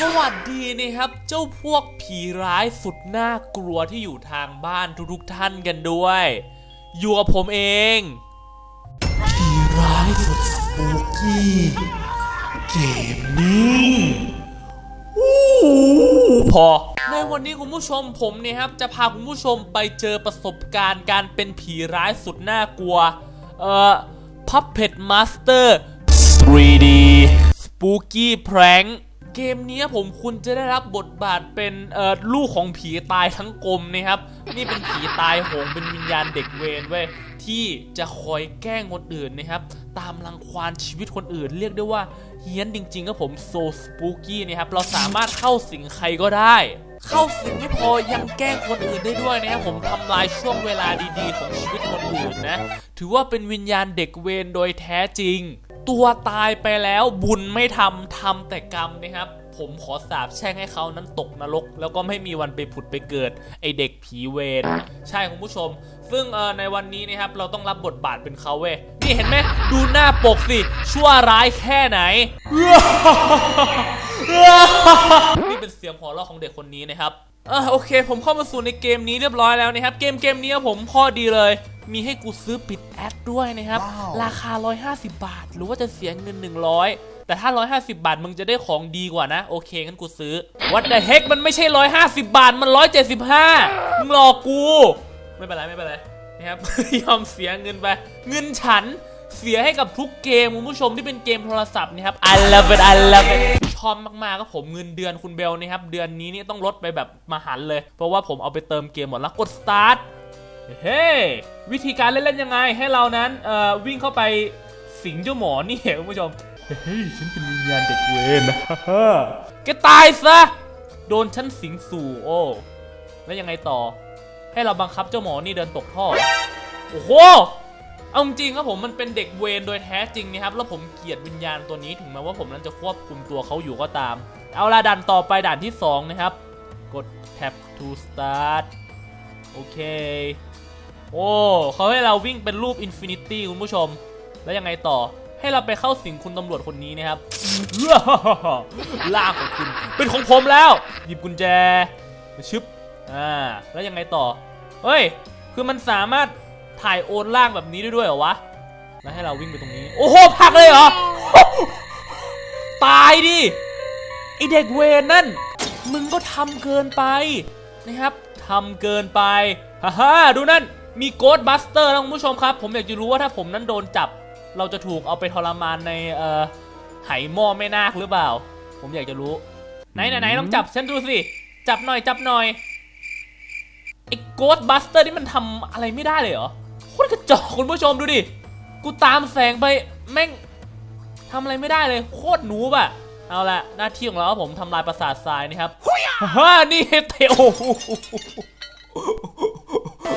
สวัสดีนะครับ เจ้าพวกผีร้ายสุดน่ากลัวที่อยู่ทางบ้านทุกๆท่านกันด้วย อยู่กับผมเอง ผีร้ายสุดสปูกี้เกมนิ่งพอ ในวันนี้คุณผู้ชมผมเนี่ยครับ จะพาคุณผู้ชมไปเจอประสบการณ์การเป็นผีร้ายสุดน่ากลัว เอ่อ Puppet Master 3D Spooky Prank เกมนี้ผมคุณจะได้รับบทบาทเป็นเอ่อลูกของผีตายทั้งกลมนะครับ นี่เป็นผีตายโหงเป็นวิญญาณเด็กเวรเว้ยที่จะคอยแกล้งคนอื่นนะครับ ตามรังควานชีวิตคนอื่น เรียกได้ว่าเฮี้ยนจริงๆครับผมโซสปูกี้นะครับ เราสามารถเข้าสิงใครก็ได้ เข้าสิงไม่พอยังแกล้งคนอื่นได้ด้วยนะครับผมทำลายช่วงเวลาดีๆ ของชีวิตคนอื่นนะ ถือว่าเป็นวิญญาณเด็กเวรโดยแท้จริง ตัวตายไปแล้วบุญไม่ทำทำแต่กรรมนะครับ ผมขอสาบแช่งให้เขานั้นตกนรก แล้วก็ไม่มีวันไปผุดไปเกิด ไอเด็กผีเวรใช่คุณผู้ชม ซึ่งเออในวันนี้นะครับเราต้องรับบทบาทเป็นเขาเว้ยนี่เห็นไหมดูหน้าปกสิชั่วร้ายแค่ไหน นี่เป็นเสียงหัวเราะของเด็กคนนี้นะครับอะโอเค ผมเข้ามาสู่ในเกมนี้เรียบร้อยแล้วนะครับ เกมเกมนี้ผมข้อดีเลย มีให้กูซื้อปิดแอดด้วยนะครับว้าวราคา 150 บาท หรือว่าจะเสียเงิน 100 แต่ถ้า 150 บาทมึงจะได้ของดีกว่านะ โอเคงั้นกูซื้อ What the heck มันไม่ใช่ 150 บาทมัน 175 มึงหลอกกู ไม่เป็นไรไม่เป็นไรนะครับยอมเสียเงินไปเงินฉันเสียให้กับทุกเกมคุณผู้ชมที่เป็นเกมโทรศัพท์นะครับ I love it I love it ช อบมากๆก็ผมเงินเดือนคุณเบลนะครับเดือนนี้นี่ต้องลดไปแบบมหันต์เลย เพราะว่าผมเอาไปเติมเกมหมดแล้วกด start เฮ้วิธีการเล่นๆยังไงให้เรานั้นเอ่อวิ่งเข้าไปสิงเจ้าหมอนี่คุณผู้ชมเฮ้ยฉันเป็นวิญญาณเด็กเวรนะแกตายซะโดนฉันสิงสู่โอ้แล้วยังไงต่อ ให้เราบังคับเจ้าหมอนี่เดินตกท่อโอ้โห เอาจริงครับผมมันเป็นเด็กเวรโดยแท้จริงนะครับแล้วผมเกลียดวิญญาณตัวนี้ถึงแม้ว่าผมนั้นจะควบคุมตัวเขาอยู่ก็ตาม เอาละด่านต่อไปด่านที่ 2 นะครับ กด tap to start โอเค โอ้เขาให้เราวิ่งเป็นรูปอินฟินิตี้คุณผู้ชม แล้วยังไงต่อให้เราไปเข้าสิงคุณตำรวจคนนี้นะครับล่าของคุณเป็นของผมแล้ว หยิบกุญแจชึบอ่าแล้วยังไงต่อเฮ้ยคือมันสามารถ ถ่ายโอนล่างแบบนี้ได้ด้วยเหรอวะ แล้วให้เราวิ่งไปตรงนี้ โอ้โหผลักเลยเหรอ ตายดิไอเด็กเวรนั่น มึงก็ทำเกินไปนะครับทำเกินไปฮ่าฮ่าดูนั่น มีโกดบัสเตอร์นะคุณผู้ชมครับ ผมอยากจะรู้ว่าถ้าผมนั้นโดนจับ เราจะถูกเอาไปทรมานในเอ่อไหหม้อแม่นาคหรือเปล่า ผมอยากจะรู้ ไหนไหนไหนลองจับฉันดูสิ จับหน่อยจับหน่อยไอ้โกดบัสเตอร์นี่มันทำอะไรไม่ได้เลยเหรอโคตรกระจอกคุณผู้ชมดูดิ กูตามแสงไปแม่งทำอะไรไม่ได้เลยโคตรหนูบอะเอาละหน้าที่ของเราครับผมทำลายประสาททรายนะครับฮ่านี่เตะโอ้โห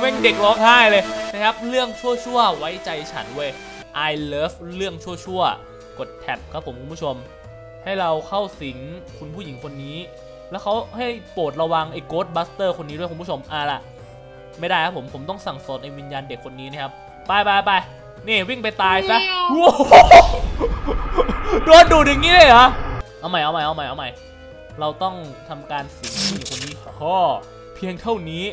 แม่งเด็กร้องไห้เลยนะครับ เรื่องชั่วๆไว้ใจฉันเว้ย I love เรื่องชั่วๆ กดแท็บครับผมคุณผู้ชม ให้เราเข้าสิงคุณผู้หญิงคนนี้ แล้วเขาให้โปรดระวังไอ้โกดบัสเตอร์คนนี้ด้วยคุณผู้ชมอะล่ะ ไม่ได้ครับผมผมต้องสั่งสอนไอ้วิญญาณเด็กคนนี้นะครับไปไปไปนี่วิ่งไปตายซะโว้โหโดนดูดอย่างนี้เลยเหรอเอาใหม่เอาใหม่เอาใหม่เอาใหม่เราต้องทำการสิงผู้หญิงคนนี้ฮ่อเพียงเท่านี้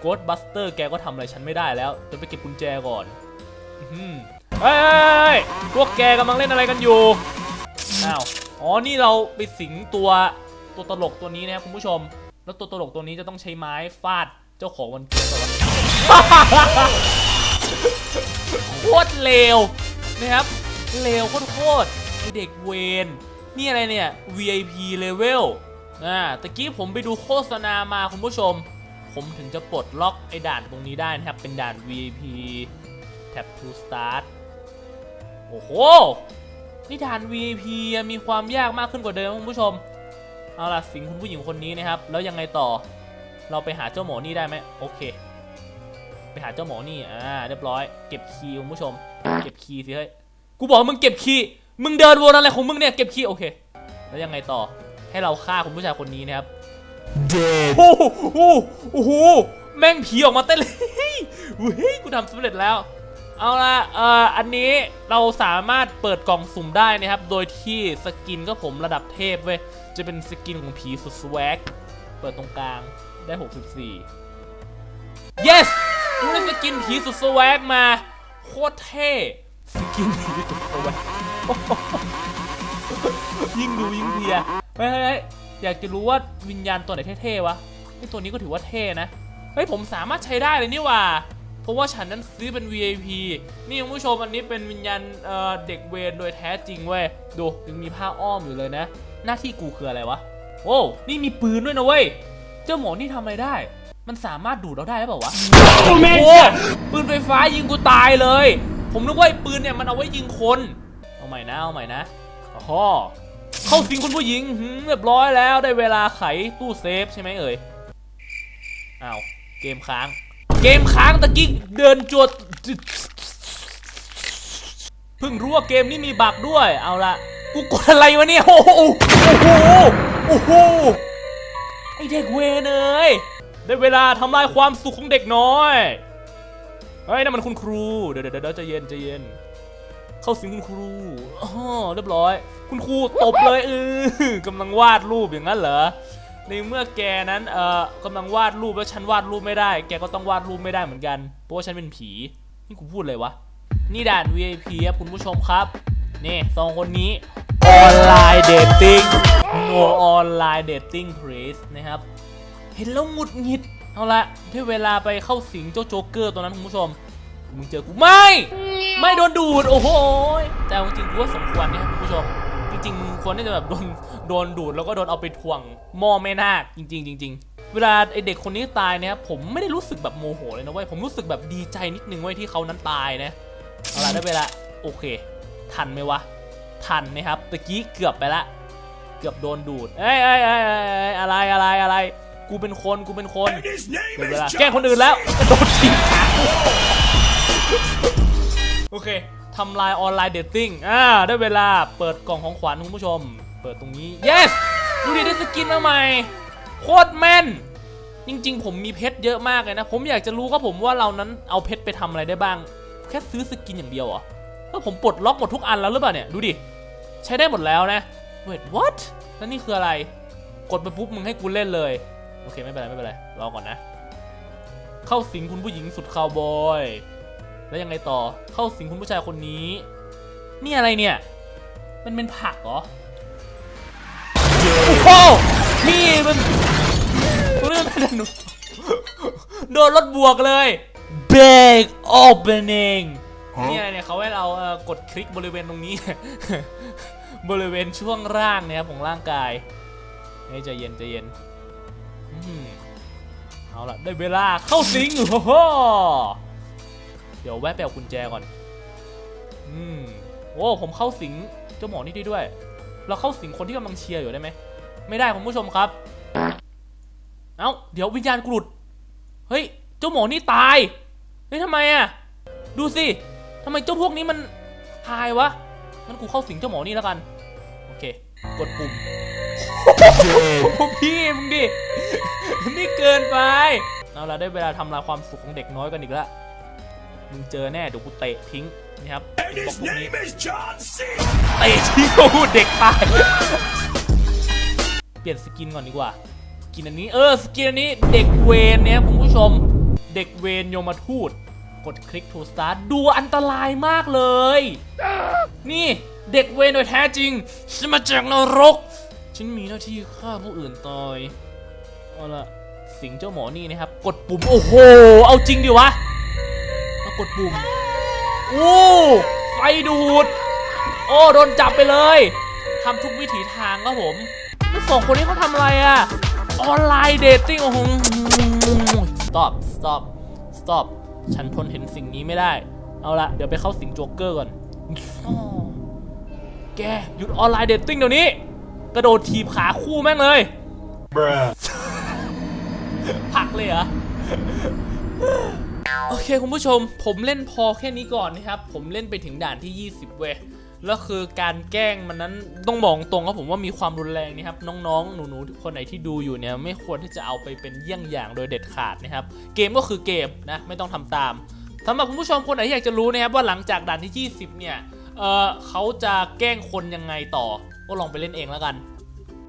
โกดบัสเตอร์แกก็ทำอะไรฉันไม่ได้แล้วจะไปเก็บกุญแจก่อนอื้อหือเฮ้ยเฮ้ยเฮ้ยพวกแกกำลังเล่นอะไรกันอยู่อ้าวอ๋อนี่เราไปสิงตัวตัวตลกตัวนี้นะครับคุณผู้ชม แล้วตัวตลกตัวนี้จะต้องใช้ไม้ฟาด เจ้าของวันเกิดเหรอวะโคตรเลวนะครับเลวโคตรๆไอเด็กเวนนี่อะไรเนี่ย VIP level อ่าตะกี้ผมไปดูโฆษณามาคุณผู้ชม ผมถึงจะปลดล็อกไอ้ด่านตรงนี้ได้นะครับ เป็นด่าน VIP tap to start โอ้โห นี่ด่าน VIP อะมีความยากมากขึ้นกว่าเดิมคุณผู้ชม เอาล่ะสิงคุณผู้หญิงคนนี้นะครับ แล้วยังไงต่อ เราไปหาเจ้าหมอนี่ได้ไหมโอเค ไปหาเจ้าหมอนี่อ่าเรียบร้อย เก็บคีย์คุณผู้ชม เก็บคีย์สิเฮ้ย กูบอกมึงเก็บคีย์ มึงเดินวนอะไรของมึงเนี่ย เก็บคีย์โอเค แล้วยังไงต่อ ให้เราฆ่าคุณผู้ชายคนนี้นะครับ Dead โอ้โหโอ้โหโอ้โหแม่งผีออกมาเต้นเลยเฮ้ยเฮ้ย กูทำสำเร็จแล้ว เอาละเอ่อ อันนี้เราสามารถเปิดกล่องสุ่มได้นะครับ โดยที่สกินก็ผมระดับเทพเว้ย จะเป็นสกินของผีสุดสวกเปิดตรงกลาง ได้ 64 yes กูได้สกินผีสุดสวกมา โคตรเท่ สกินผีสุดสวกยิ่งดูยิ่งเพียเฮ้ยอยากจะรู้ว่าวิญญาณตัวไหนเท่ๆวะไอตัวนี้ก็ถือว่าเท่นะ เฮ้ยผมสามารถใช้ได้เลยนี่ว่า เพราะว่าฉันนั้นซื้อเป็น VIP นี่คุณผู้ชมอันนี้เป็นวิญญาณเเด็กเวรโดยแท้จริงเว้ย ดูยังมีผ้าอ้อมอยู่เลยนะ หน้าที่กูคืออะไรวะ โอ้ นี่มีปืนด้วยนะเว้ย เจ้าหมอนี่ทำอะไรได้ มันสามารถดูดเราได้หรือเปล่าวะ โอ้โหปืนไฟฟ้ายิงกูตายเลย ผมนึกว่าไอ้ปืนเนี่ยมันเอาไว้ยิงคน เอาใหม่นะเอาใหม่นะอ๋อเข้าสิงคุณผู้หญิงหืมเรียบร้อยแล้วได้เวลาไขตู้เซฟใช่ไหมเอ่ยอ้าวเกมค้าง เกมค้างตะกี้เดินจวดเพิ่งรู้ว่าเกมนี้มีบั๊กด้วยเอาละกูกดอะไรวะเนี่ยโอ้โหโอ้โหโอ้โห ไอเด็กเวรเอ้ยได้เวลาทำลายความสุขของเด็กน้อย เฮ้ยนั่นมันคุณครู เดี๋ยวเดี๋ยวเดี๋ยวใจเย็นใจเย็น เข้าสิงคุณครูอ๋อเรียบร้อย คุณครูตบเลยเออกำลังวาดรูปอย่างนั้นเหรอ ในเมื่อแกนั้นเอ่อกำลังวาดรูปแล้วฉันวาดรูปไม่ได้ แกก็ต้องวาดรูปไม่ได้เหมือนกัน เพราะว่าฉันเป็นผี นี่กูพูดเลยวะ นี่ด่าน VIP ครับคุณผู้ชมครับ นี่สองคนนี้ออนไลน์เดทติ้ง no ออนไลน์เดทติ้ง please นะครับ เห็นแล้วหงุดหงิด เอาละได้เวลาไปเข้าสิงเจ้าโจ๊กเกอร์ตัวนั้นคุณผู้ชม มึงเจอกูไม่ ไม่โดนดูด โอ้โหยแต่เอาจริงๆกูว่าสมควรนะครับคุณผู้ชม จริงๆมึงควรที่จะแบบโดนโดนดูดแล้วก็โดนเอาไปถ่วงหม้อแม่นาคจริงๆจริงๆเวลาไอเด็กคนนี้ตายเนี่ยครับผมไม่ได้รู้สึกแบบโมโหเลยนะเว้ยผมรู้สึกแบบดีใจนิดนึงเว้ยที่เขานั้นตายนะเอาละได้เวลาโอเค ทันไหมวะ ทันนะครับตะกี้เกือบไปละเกือบโดนดูดเอ้ยเอ้ยเอ้ยเอ้ยเอ้ยอะไรอะไรอะไร กูเป็นคนกูเป็นคน And his name เดี๋ยวเว is ลา John แกล้งคนอื่นแล้วกระโดดทิ้งขาโอเคทำลายออนไลน์เดทติ้งอ่าได้เวลาเปิดกล่องของขวัญคุณผู้ชม เปิดตรงนี้ yes ดูดิได้สกินมาใหม่โคตรแม่น จริง ๆ ผมมีเพชรเยอะมากเลยนะ ผมอยากจะรู้ครับผมว่าเรานั้นเอาเพชรไปทำอะไรได้บ้าง แค่ซื้อสกินอย่างเดียวเหรอแล้วผมปลดล็อกหมดทุกอันแล้วหรือเปล่าเนี่ย ดูดิ ใช้ได้หมดแล้วนะ wait what แล้วนี่คืออะไร กดไปปุ๊บมึงให้กูเล่นเลย โอเคไม่เป็นไรไม่เป็นไร รอก่อนนะ เข้าสิงคุณผู้หญิงสุดคาวบอย แล้วยังไงต่อ เข้าสิงคุณผู้ชายคนนี้ นี่อะไรเนี่ย มันเป็นผักเหรอ โอ้โหนี่มันเรื่องอะไรหนูโดนรถบวกเลย Big opening นี่อะไรเนี่ยเขาให้เรากดคลิกบริเวณตรงนี้ บริเวณช่วงร่างเนี่ยครับของร่างกายเฮ้ใจเย็นใจเย็นเอาละได้เวลาเข้าสิงโอ้โหเดี๋ยวแวะไปเอากุญแจก่อน อืมโอ้ผมเข้าสิงเจ้าหมอนี่ได้ด้วย เราเข้าสิงคนที่กำลังเชียร์อยู่ได้ไหม ไม่ได้คุณผู้ชมครับ เอ้า เดี๋ยววิญญาณกรุด เฮ้ย เจ้าหมอนี่ตาย เฮ้ยทำไมอะดูสิทำไมเจ้าพวกนี้มันตายวะ งั้นกูเข้าสิงเจ้าหมอนี่แล้วกัน กดปุ่มพี่มึงดิ นี่เกินไป เอาละได้เวลาทำลายความสุขของเด็กน้อยกันอีกแล้วมึงเจอแน่เดี๋ยวกูเตะทิ้งนี่ครับ And บล็อก his พวกนี้ name is John C. เตะทิ้งโอ้โหเด็กตาย เปลี่ยนสกินก่อนดีกว่าสกินอันนี้เออสกินอันนี้เด็กเวนเนี่ยคุณผู้ชม เด็กเวนโยมทูต กดคลิก to start ดูอันตรายมากเลย นี่เด็กเวนโดยแท้จริง ฉันมาจากนรก ฉันมีหน้าที่ฆ่าผู้อื่นตายเอาละสิงเจ้าหมอนี่นะครับ กดปุ่ม โอ้โห เอาจริงดิวะมากดปุ่มโอ้ไฟดูด โอ้โดนจับไปเลยทำทุกวิถีทางครับผมแล้วสองคนนี้เขาทำอะไรอะออนไลน์เดทติ้งโอ้โห stop stop stop ฉันทนเห็นสิ่งนี้ไม่ได้ เอาละเดี๋ยวไปเข้าสิงโจ๊กเกอร์ก่อนอ้อแก หยุดออนไลน์เดทติ้งเดี๋ยวนี้ กระโดดทีบขาคู่แม่งเลย Bruh. ผักเลยเหรอ โอเคคุณผู้ชม ผมเล่นพอแค่นี้ก่อนนะครับ ผมเล่นไปถึงด่านที่ 20 เว้ย แล้วคือการแกล้งมันนั้นต้องบอกตรงครับผมว่ามีความรุนแรงนะครับน้องๆ หนูๆคนไหนที่ดูอยู่เนี่ยไม่ควรที่จะเอาไปเป็นเยี่ยงอย่างโดยเด็ดขาดนะครับ เกมก็คือเกมนะไม่ต้องทำตามสำหรับคุณผู้ชมคนไหนที่อยากจะรู้นะครับว่าหลังจากด่านที่ 20 เนี่ยเออเขาจะแกล้งคนยังไงต่อ ก็ลองไปเล่นเองแล้วกัน